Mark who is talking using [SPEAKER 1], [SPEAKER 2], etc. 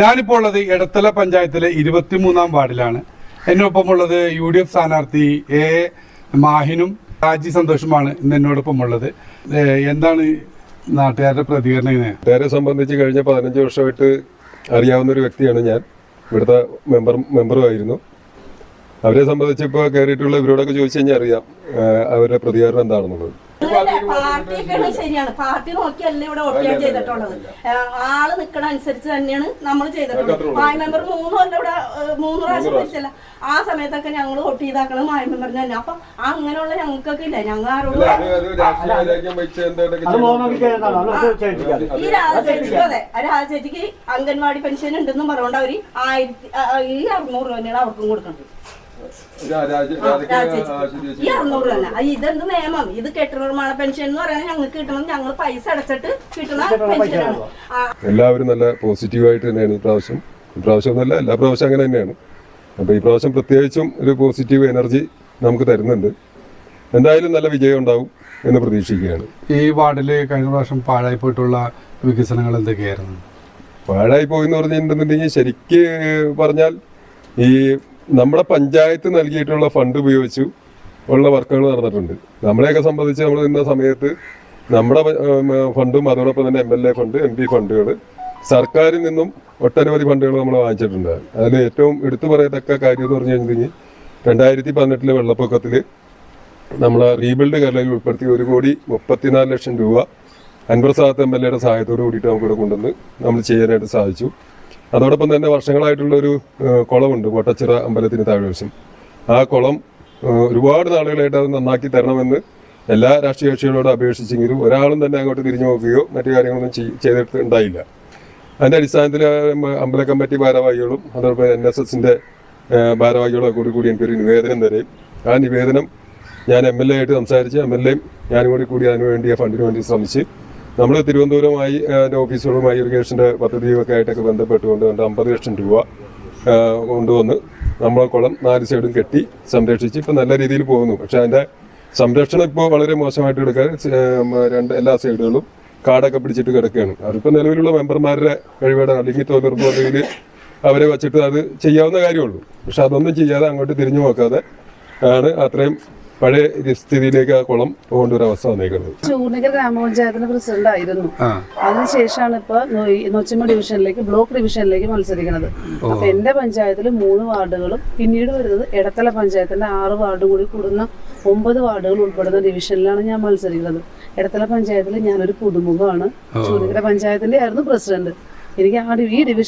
[SPEAKER 1] ഞാനിപ്പോൾ ഉള്ളത് എടത്തല പഞ്ചായത്തിലെ ഇരുപത്തിമൂന്നാം വാർഡിലാണ്. എന്നോടൊപ്പം ഉള്ളത് യു ഡി എഫ് സ്ഥാനാർത്ഥി എ മാഹിനും രാജി സന്തോഷുമാണ് ഇന്ന് എന്നോടൊപ്പം ഉള്ളത്. എന്താണ് നാട്ടുകാരുടെ പ്രതികരണം
[SPEAKER 2] നാട്ടുകാരെ സംബന്ധിച്ച് കഴിഞ്ഞ പതിനഞ്ച് വർഷമായിട്ട് അറിയാവുന്ന ഒരു വ്യക്തിയാണ് ഞാൻ. ഇവിടുത്തെ മെമ്പർ മെമ്പറുമായിരുന്നു. അവരെ സംബന്ധിച്ച് ഇപ്പോൾ കയറിയിട്ടുള്ള ഇവരോടൊക്കെ ചോദിച്ചു കഴിഞ്ഞാൽ അറിയാം അവരുടെ പ്രതികരണം എന്താണെന്നുള്ളത്.
[SPEAKER 3] പാർട്ടിയൊക്കെയാണ് ശരിയാണ്. പാർട്ടി നോക്കിയല്ല ഇവിടെ വോട്ട് ചെയ്യാൻ ചെയ്തിട്ടുള്ളത്. ആൾ നിക്കണ അനുസരിച്ച് തന്നെയാണ് നമ്മൾ ചെയ്തിട്ടുള്ളത്. മായ മെമ്പർ മൂന്ന് കൊല്ലം ഇവിടെ മൂന്ന് പ്രാവശ്യം ഭരിച്ചല്ല ആ സമയത്തൊക്കെ ഞങ്ങൾ വോട്ട് ചെയ്താക്കണത് മായ മെമ്പറിന് തന്നെ. അപ്പൊ അങ്ങനെയുള്ള ഞങ്ങൾക്കൊക്കെ ഇല്ല? ഞങ്ങൾ ആരോടും ഈ രാജചേച്ചിക്ക് അതെ. രാജചേച്ചിക്ക് അംഗൻവാടി പെൻഷൻ ഉണ്ടെന്നും പറഞ്ഞുകൊണ്ട് അവർ ആയിരത്തി ഈ അറുന്നൂറ് രൂപ തന്നെയാണ് അവർക്കും കൊടുക്കുന്നത് ഈ അറുന്നൂറ് തന്നെ. ഇതെന്ത് നിയമം? ഇത് കെട്ടിട നിർമ്മാണ പെൻഷൻ എന്ന് പറയുന്നത് ഞങ്ങൾക്ക് കിട്ടണം. ഞങ്ങൾ പൈസ അടച്ചിട്ട് കിട്ടണ പെൻഷനാണ്
[SPEAKER 2] എല്ലാവരും നല്ല പോസിറ്റീവായിട്ട് തന്നെയാണ് ഈ പ്രാവശ്യം. ഈ പ്രാവശ്യം എന്നല്ല എല്ലാ പ്രാവശ്യം അങ്ങനെ തന്നെയാണ്. അപ്പോൾ ഈ പ്രാവശ്യം പ്രത്യേകിച്ചും ഒരു പോസിറ്റീവ് എനർജി നമുക്ക് തരുന്നുണ്ട്. എന്തായാലും നല്ല വിജയം ഉണ്ടാവും എന്ന് പ്രതീക്ഷിക്കുകയാണ്.
[SPEAKER 1] ഈ വാർഡിൽ കഴിഞ്ഞ പ്രാവശ്യം പാഴായി പോയിട്ടുള്ള വികസനങ്ങൾ എന്തൊക്കെയായിരുന്നു?
[SPEAKER 2] പാഴായി പോയി എന്ന് പറഞ്ഞിട്ടുണ്ടെന്നുണ്ടെങ്കിൽ ശരിക്ക് പറഞ്ഞാൽ ഈ നമ്മുടെ പഞ്ചായത്ത് നൽകിയിട്ടുള്ള ഫണ്ട് ഉപയോഗിച്ചു ഉള്ള വർക്കുകൾ നടന്നിട്ടുണ്ട്. നമ്മളെയൊക്കെ സംബന്ധിച്ച് നമ്മൾ നിന്ന സമയത്ത് നമ്മുടെ ഫണ്ടും അതോടൊപ്പം തന്നെ M L A fund M P ഫണ്ടുകൾ സർക്കാരിൽ നിന്നും ഒട്ടനവധി ഫണ്ടുകൾ നമ്മൾ വാങ്ങിച്ചിട്ടുണ്ട്. അതിൽ ഏറ്റവും എടുത്തു പറയത്തക്ക കാര്യം എന്ന് പറഞ്ഞു കഴിഞ്ഞാൽ രണ്ടായിരത്തി പതിനെട്ടിലെ വെള്ളപ്പൊക്കത്തിൽ നമ്മൾ റീബിൽഡ് കേരളയിൽ ഉൾപ്പെടുത്തി ഒരു കോടി മുപ്പത്തിനാല് ലക്ഷം രൂപ അൻപ്രസാദ് എം എൽ എയുടെ സഹായത്തോട് കൂടിയിട്ട് നമുക്കിവിടെ കൊണ്ടുവന്ന് നമ്മൾ ചെയ്യാനായിട്ട് സാധിച്ചു. അതോടൊപ്പം തന്നെ വർഷങ്ങളായിട്ടുള്ള ഒരു കുളമുണ്ട് കോട്ടച്ചിറ അമ്പലത്തിന് താഴ്വശം ആ കുളം ഒരുപാട് നാളുകളായിട്ട് അത് നന്നാക്കി തരണമെന്ന് എല്ലാ രാഷ്ട്രീയ കക്ഷികളോട് അപേക്ഷിച്ചെങ്കിലും ഒരാളും തന്നെ അങ്ങോട്ട് തിരിഞ്ഞു നോക്കുകയോ മറ്റു കാര്യങ്ങളൊന്നും ചെയ്- ചെയ്തിട്ട് ഉണ്ടായില്ല അതിന്റെ അടിസ്ഥാനത്തിൽ അമ്പല കമ്മിറ്റി ഭാരവാഹികളും അതോടൊപ്പം എൻ എസ് എസിന്റെ ഭാരവാഹികളൊക്കെ കൂടി കൂടി എനിക്കൊരു നിവേദനം തരും. ആ നിവേദനം ഞാൻ എം എൽ എ ആയിട്ട് സംസാരിച്ച് എം എൽ എയും ഞാനും കൂടി കൂടി അതിനുവേണ്ടിയ ആ ഫണ്ടിന് വേണ്ടി ശ്രമിച്ച് നമ്മൾ തിരുവനന്തപുരമായി ഓഫീസുകളുമായി ഇറിഗേഷന്റെ പദ്ധതിയൊക്കെ ആയിട്ടൊക്കെ ബന്ധപ്പെട്ടുകൊണ്ട് കണ്ട് അമ്പത് ലക്ഷം രൂപ കൊണ്ടുവന്ന് നമ്മളെ കുളം നാല് സൈഡും കെട്ടി സംരക്ഷിച്ച് ഇപ്പം നല്ല രീതിയിൽ പോകുന്നു. പക്ഷെ അതിന്റെ സംരക്ഷണം ഇപ്പോൾ വളരെ മോശമായിട്ട് എടുക്കാൻ രണ്ട് എല്ലാ സൈഡുകളും കാടൊക്കെ പിടിച്ചിട്ട് കിടക്കുകയാണ്. അതിപ്പോൾ നിലവിലുള്ള മെമ്പർമാരുടെ കഴിവേടാണ് അല്ലെങ്കിൽ തൊഴിലുറപ്പ് പദ്ധതിയിൽ അവരെ വച്ചിട്ട് അത് ചെയ്യാവുന്ന കാര്യമുള്ളൂ പക്ഷെ അതൊന്നും ചെയ്യാതെ അങ്ങോട്ട് തിരിഞ്ഞു നോക്കാതെ ആണ് അത്രയും പഴയ സ്ഥിതിയിലേക്ക് ആ കുളം പോകേണ്ട ഒരു അവസ്ഥ വന്നേക്കുന്നത്.
[SPEAKER 4] ചൂർണിക്കര ഗ്രാമപഞ്ചായത്തിന്റെ പ്രസിഡന്റ് ആയിരുന്നു അതിനുശേഷമാണ് ഇപ്പൊ നൊച്ചിമ്പ നൊച്ചിമ ഡിവിഷനിലേക്ക് ബ്ലോക്ക് ഡിവിഷനിലേക്ക് മത്സരിക്കുന്നത്. അപ്പൊ എന്റെ പഞ്ചായത്തിൽ മൂന്ന് വാർഡുകളും പിന്നീട് വരുന്നത് എടത്തല പഞ്ചായത്തിന്റെ ആറ് വാർഡ് കൂടി കൂടുന്ന ഒമ്പത് വാർഡുകൾ ഉൾപ്പെടുന്ന ഡിവിഷനിലാണ് ഞാൻ മത്സരിക്കുന്നത്. എടത്തല പഞ്ചായത്തിൽ ഞാനൊരു പുതുമുഖമാണ്. ചൂർണിക്കര പഞ്ചായത്തിന്റെ ആയിരുന്നു പ്രസിഡന്റ്. എനിക്ക് ആ ഡി- ഈ ഡിവിഷൻ